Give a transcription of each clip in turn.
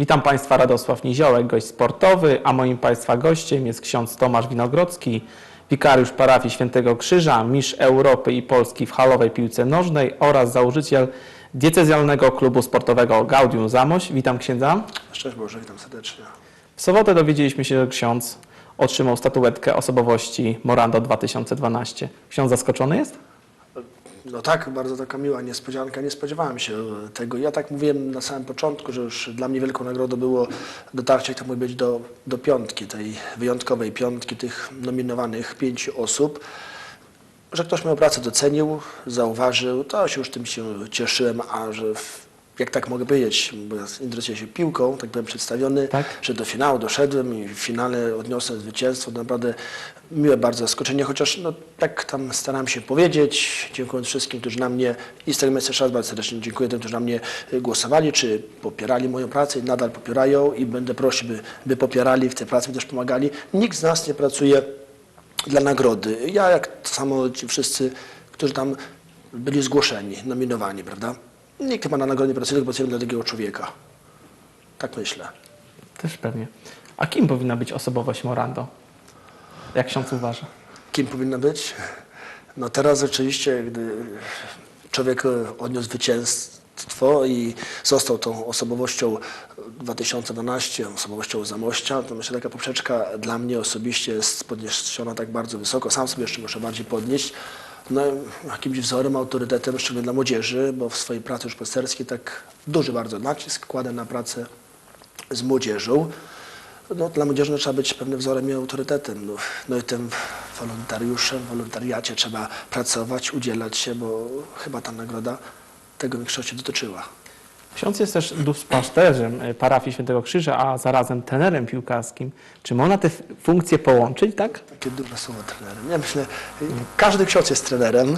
Witam Państwa, Radosław Niziołek, gość sportowy, a moim Państwa gościem jest ksiądz Tomasz Winogrodzki, wikariusz parafii Świętego Krzyża, mistrz Europy i Polski w halowej piłce nożnej oraz założyciel diecezjalnego klubu sportowego Gaudium Zamość. Witam księdza. Szczęść Boże, witam serdecznie. W sobotę dowiedzieliśmy się, że ksiądz otrzymał statuetkę osobowości Morando 2012. Ksiądz zaskoczony jest? No tak, bardzo taka miła niespodzianka. Nie spodziewałem się tego. Ja tak mówiłem na samym początku, że już dla mnie wielką nagrodą było dotarcie, jak to mówi być, do, do piątki, tej wyjątkowej piątki tych nominowanych pięciu osób. Że ktoś moją pracę docenił, zauważył, to się już tym się cieszyłem, a że jak tak mogę powiedzieć, bo ja interesuję się piłką, tak byłem przedstawiony, Tak. że do finału doszedłem i w finale odniosłem zwycięstwo. Naprawdę miłe bardzo zaskoczenie, chociaż no, tak tam starałem się powiedzieć, dziękując wszystkim, którzy na mnie i z tego miejsca bardzo serdecznie dziękuję tym, którzy na mnie y, głosowali, czy popierali moją pracę i nadal popierają i będę prosił, by, by popierali w tej pracy, by też pomagali. Nikt z nas nie pracuje dla nagrody. Ja jak to samo ci wszyscy, którzy tam byli zgłoszeni, nominowani, prawda? Nikt chyba na nagrodę nie pracuje, dla drugiego człowieka. Tak myślę. Też pewnie. A kim powinna być osobowość Morando? Jak ksiądz uważa? Kim powinna być? No teraz rzeczywiście, gdy człowiek odniósł zwycięstwo i został tą osobowością 2012, osobowością Zamościa, to myślę, taka poprzeczka dla mnie osobiście jest podniesiona tak bardzo wysoko. Sam sobie jeszcze muszę bardziej podnieść. No, jakimś wzorem, autorytetem, szczególnie dla młodzieży, bo w swojej pracy już posterskiej tak duży bardzo nacisk kładę na pracę z młodzieżą. No, dla młodzieży no, trzeba być pewnym wzorem i autorytetem. No, no i tym wolontariuszem, wolontariacie trzeba pracować, udzielać się, bo chyba ta nagroda tego większości dotyczyła. Ksiądz jest też duszpasterzem y, parafii Świętego Krzyża, a zarazem trenerem piłkarskim. Czy można te funkcje połączyć, tak? Takie duże słowo trenerem. Ja myślę, każdy ksiądz jest trenerem,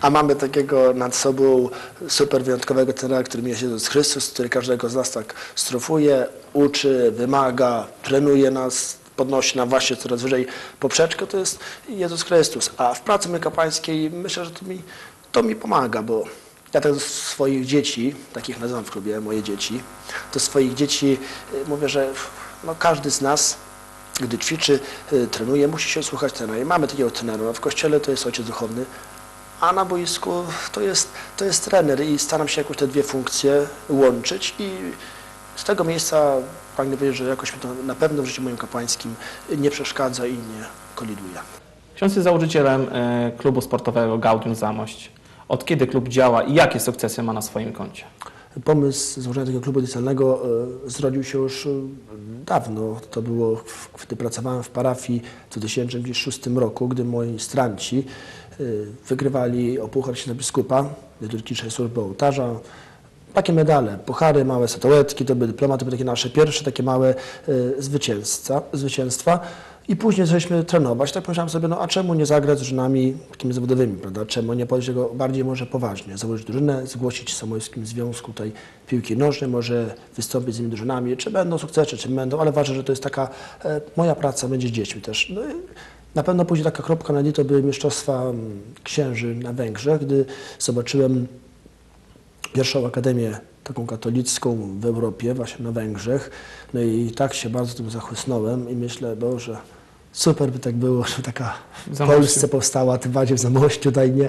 a mamy takiego nad sobą super wyjątkowego trenera, którym jest Jezus Chrystus, który każdego z nas tak strofuje, uczy, wymaga, trenuje nas, podnosi nam właśnie coraz wyżej poprzeczkę, to jest Jezus Chrystus. A w pracy my myślę, że to mi, to mi pomaga, bo ja tak do swoich dzieci, takich nazywam w klubie, moje dzieci, do swoich dzieci y, mówię, że no, każdy z nas gdy ćwiczy, y, trenuje, musi się słuchać trenera. I mamy takiego trenera. W kościele to jest ojciec duchowny, a na boisku to jest, to jest trener i staram się jakoś te dwie funkcje łączyć i z tego miejsca pragnę powiedzieć, że jakoś mi to na pewno w życiu moim kapłańskim nie przeszkadza i nie koliduje. Ksiądz jest założycielem y, klubu sportowego Gaudium Zamość. Od kiedy klub działa i jakie sukcesy ma na swoim koncie? Pomysł złożenia tego klubu edycjalnego e, zrodził się już e, dawno. To było, gdy pracowałem w parafii w 2006 roku, gdy moi stranci e, wygrywali o Puchar Księdza Biskupa, liturgicznej służby ołtarza. Takie medale, puchary, małe statuetki, to były dyplomaty, to były takie nasze pierwsze takie małe zwycięzca, zwycięstwa. I później zaczęliśmy trenować. Tak pomyślałem sobie, no a czemu nie zagrać z drużynami takimi zawodowymi, prawda? Czemu nie podejść tego bardziej może poważnie? Założyć drużynę, zgłosić w Samojskim Związku tej piłki nożnej, może wystąpić z innymi drużynami. Czy będą sukcesy, czy będą, ale ważne, że to jest taka e, moja praca, będzie z dziećmi też. No na pewno później taka kropka na i to były mistrzostwa mm, księży na Węgrzech, gdy zobaczyłem pierwszą akademię taką katolicką w Europie, właśnie na Węgrzech. No i tak się bardzo tym zachłysnąłem i myślę, Boże, super by tak było, żeby taka W. Polsce powstała, tym bardziej w Zamościu, tutaj nie.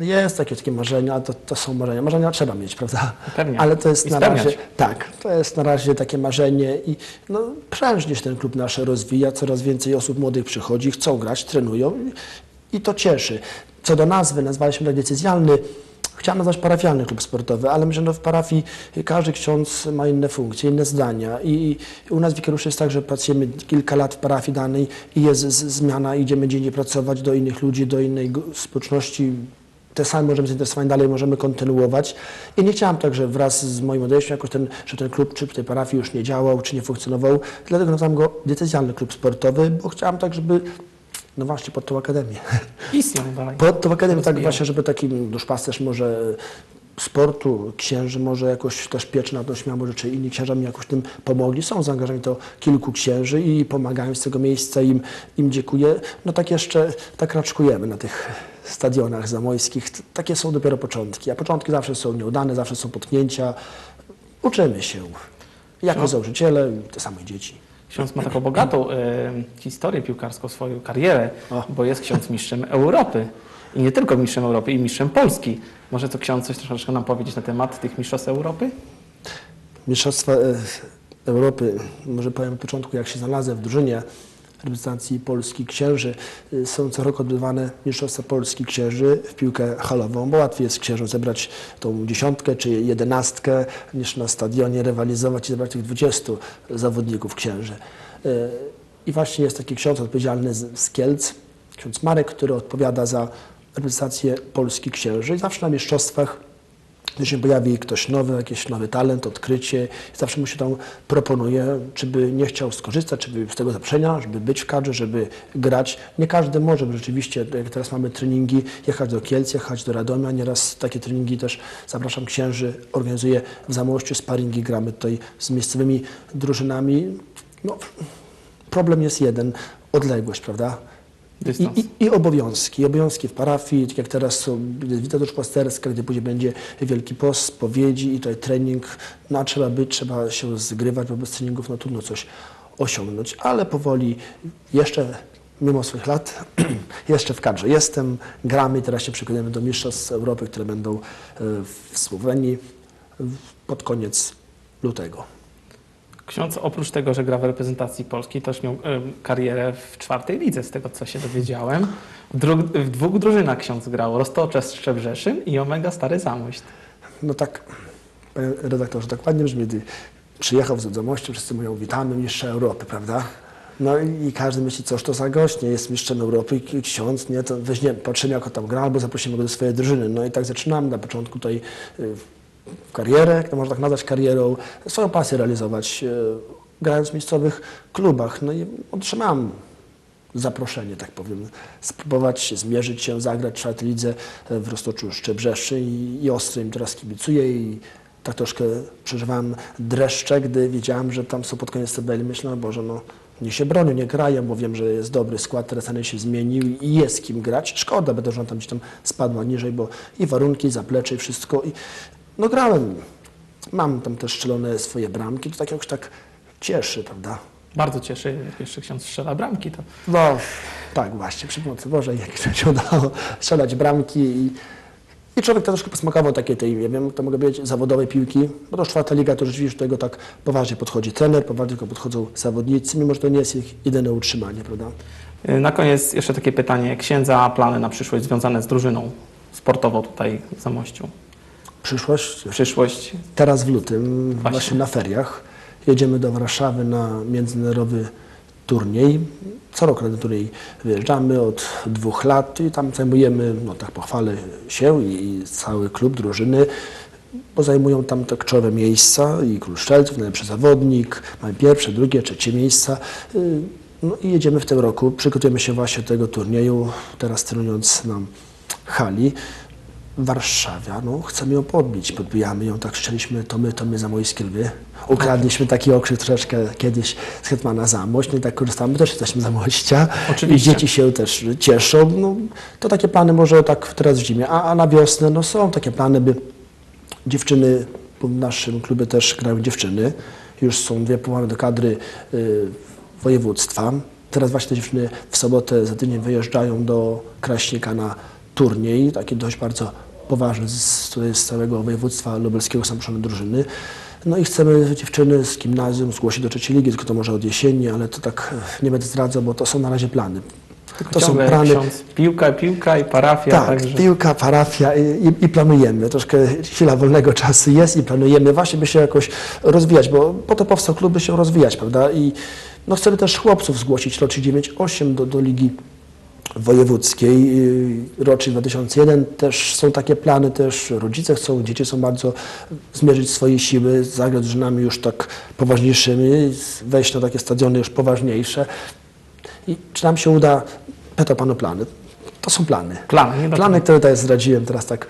No jest takie, takie marzenia, to, to są marzenia. Marzenia trzeba mieć, prawda? Pewnie. Ale to jest I na spełniać. razie, tak, to jest na razie takie marzenie i no, prężnie się ten klub nasz rozwija, coraz więcej osób młodych przychodzi, chcą grać, trenują i, i to cieszy. Co do nazwy, nazwaliśmy tak decyzjalny, chciałem nazwać parafialny klub sportowy, ale myślę, że w parafii każdy ksiądz ma inne funkcje, inne zdania i, u nas w wikariuszy jest tak, że pracujemy kilka lat w parafii danej i jest zmiana, idziemy gdzie indziej pracować do innych ludzi, do innej społeczności, te same możemy zainteresować dalej, możemy kontynuować. I nie chciałam tak, że wraz z moim odejściem jakoś ten, że ten klub czy w tej parafii już nie działał, czy nie funkcjonował. Dlatego nazwałem go decyzjalny klub sportowy, bo chciałam tak, żeby no właśnie pod tą akademię. Istniał dalej. Pod tą akademię tak właśnie, żeby taki duszpasterz może sportu, księży może jakoś też piecz nad ośmioma, może czy inni księża mi jakoś tym pomogli. Są zaangażowani to kilku księży i pomagają z tego miejsca, im, im dziękuję. No tak jeszcze, tak raczkujemy na tych stadionach zamojskich. Takie są dopiero początki, a początki zawsze są nieudane, zawsze są potknięcia. Uczymy się. Jako No. założyciele te same dzieci. Ksiądz ma taką bogatą e, historię piłkarską, swoją karierę, O. bo jest ksiądz mistrzem Europy. I nie tylko mistrzem Europy, i mistrzem Polski. Może to ksiądz coś troszeczkę nam powiedzieć na temat tych mistrzostw Europy? Mistrzostwa e, Europy, może powiem od początku, jak się znalazłem w drużynie reprezentacji Polski Księży, e, są co roku odbywane Mistrzostwa Polski Księży w piłkę halową, bo łatwiej jest księżom zebrać tą dziesiątkę czy jedenastkę, niż na stadionie rywalizować i zebrać tych 20 zawodników księży. E, I właśnie jest taki ksiądz odpowiedzialny z Kielc, ksiądz Marek, który odpowiada za reprezentację Polski Księży i zawsze na mistrzostwach gdy się pojawi ktoś nowy, jakiś nowy talent, odkrycie, zawsze mu się tam proponuje, czy by nie chciał skorzystać, czy by z tego zaproszenia, żeby być w kadrze, żeby grać. Nie każdy może, bo rzeczywiście, jak teraz mamy treningi, jechać do Kielc, jechać do Radomia, nieraz takie treningi też zapraszam księży, organizuję w Zamościu, sparingi, gramy tutaj z miejscowymi drużynami. No, problem jest jeden, odległość, prawda? I, i, I obowiązki. Obowiązki w parafii, tak jak teraz są wizyta duszpasterska, gdzie później będzie Wielki Post, spowiedzi i tutaj trening. No trzeba być, trzeba się zgrywać, bo bez treningów no trudno coś osiągnąć. Ale powoli jeszcze, mimo swoich lat, jeszcze w kadrze jestem, gramy teraz się przygotujemy do Mistrzostw Europy, które będą e, w Słowenii pod koniec lutego. Ksiądz oprócz tego, że gra w reprezentacji Polski, też miał karierę w czwartej lidze, z tego co się dowiedziałem. W, dwóch drużynach ksiądz grał, Roztocze z Szczebrzeszyn i Omega Stary Zamość. No tak, panie redaktorze, tak ładnie brzmi, przyjechał z Zamościu, wszyscy mówią, witamy mistrza Europy, prawda? No i, każdy myśli, coż to za gość, nie jest mistrzem Europy, ksiądz, nie, to weźmiemy, patrzymy jak on tam gra, albo zaprosimy go do swojej drużyny. No i tak zaczynamy na początku tutaj karierę, jak to można tak nazwać karierą, swoją pasję realizować, y, grając w miejscowych klubach. No i otrzymałem zaproszenie, tak powiem, spróbować zmierzyć się, zagrać w lidze w Roztoczu Szczebrzeszy i, i ostro im teraz kibicuję i tak troszkę przeżywałem dreszcze, gdy wiedziałem, że tam są pod koniec tabeli. Myślałem, Boże, no nie się bronią, nie grają, bo wiem, że jest dobry skład, ten się zmienił i jest kim grać. Szkoda, będę, że on tam gdzieś tam spadła niżej, bo i warunki, i zaplecze, i wszystko. I, no grałem, mam tam też strzelone swoje bramki, to tak jakoś tak cieszy, prawda? Bardzo cieszy, jak jeszcze ksiądz strzela bramki, to No, tak właśnie, przy pomocy Bożej, jak się udało strzelać bramki i, i człowiek to troszkę posmakował takiej tej, nie wiem, to mogę powiedzieć, zawodowej piłki, bo to czwarta liga, to rzeczywiście do tego tak poważnie podchodzi trener, poważnie tylko podchodzą zawodnicy, mimo że to nie jest ich jedyne utrzymanie, prawda? Y, Na koniec jeszcze takie pytanie księdza, plany na przyszłość związane z drużyną sportową tutaj w Zamościu. Przyszłość, Przyszłość, teraz w lutym, Właśnie. właśnie, na feriach, jedziemy do Warszawy na międzynarodowy turniej. Co roku na ten turniej wyjeżdżamy od dwóch lat i tam zajmujemy, no tak pochwalę się i, cały klub, drużyny, bo zajmują tam te czołowe miejsca i król Szczelców, najlepszy zawodnik, mamy pierwsze, drugie, trzecie miejsca. Y, No i jedziemy w tym roku, przygotujemy się właśnie do tego turnieju, teraz trenując na hali. Warszawia, no chcemy ją podbić, podbijamy ją, tak krzyczeliśmy, to my, to my zamojskie lwy. Ukradliśmy taki okrzyk troszeczkę kiedyś z Hetmana Zamość, no i tak korzystamy, my też jesteśmy Zamościa. Oczywiście. I dzieci się też cieszą, no to takie plany może tak teraz w zimie, a, a na wiosnę, no są takie plany, by dziewczyny, bo w naszym klubie też grają dziewczyny, już są dwie powołane do kadry y, województwa. Teraz właśnie te dziewczyny w sobotę za tydzień wyjeżdżają do Kraśnika na turniej, taki dość bardzo poważny z, z całego województwa lubelskiego poszczególne drużyny. No i chcemy dziewczyny z gimnazjum zgłosić do trzeciej ligi, tylko to może od jesieni, ale to tak e, nie będę zdradzał, bo to są na razie plany. To są plany, ksiądz, piłka, piłka i parafia, tak, także piłka, parafia i, i, planujemy. Troszkę chwila wolnego czasu jest i planujemy właśnie, by się jakoś rozwijać, bo po to powstał klub, by się rozwijać, prawda? I no chcemy też chłopców zgłosić rocznik 98 do, do Ligi Wojewódzkiej. Yy, Rocznik 2001 też są takie plany, też rodzice chcą, dzieci są bardzo zmierzyć swoje siły, zagrać z drużynami już tak poważniejszymi, wejść na takie stadiony już poważniejsze. I czy nam się uda, pyta Pan o plany. To są plany. plany. Nie Plany, które tutaj zdradziłem teraz tak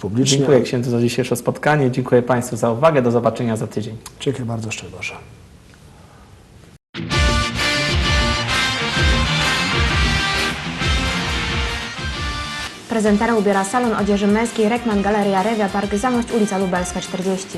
publicznie. Dziękuję księdzu za dzisiejsze spotkanie, dziękuję Państwu za uwagę, do zobaczenia za tydzień. Dziękuję bardzo, szczęść Prezentera ubiera salon odzieży męskiej Rekman Galeria Rewia Park Zamość ulica Lubelska 40.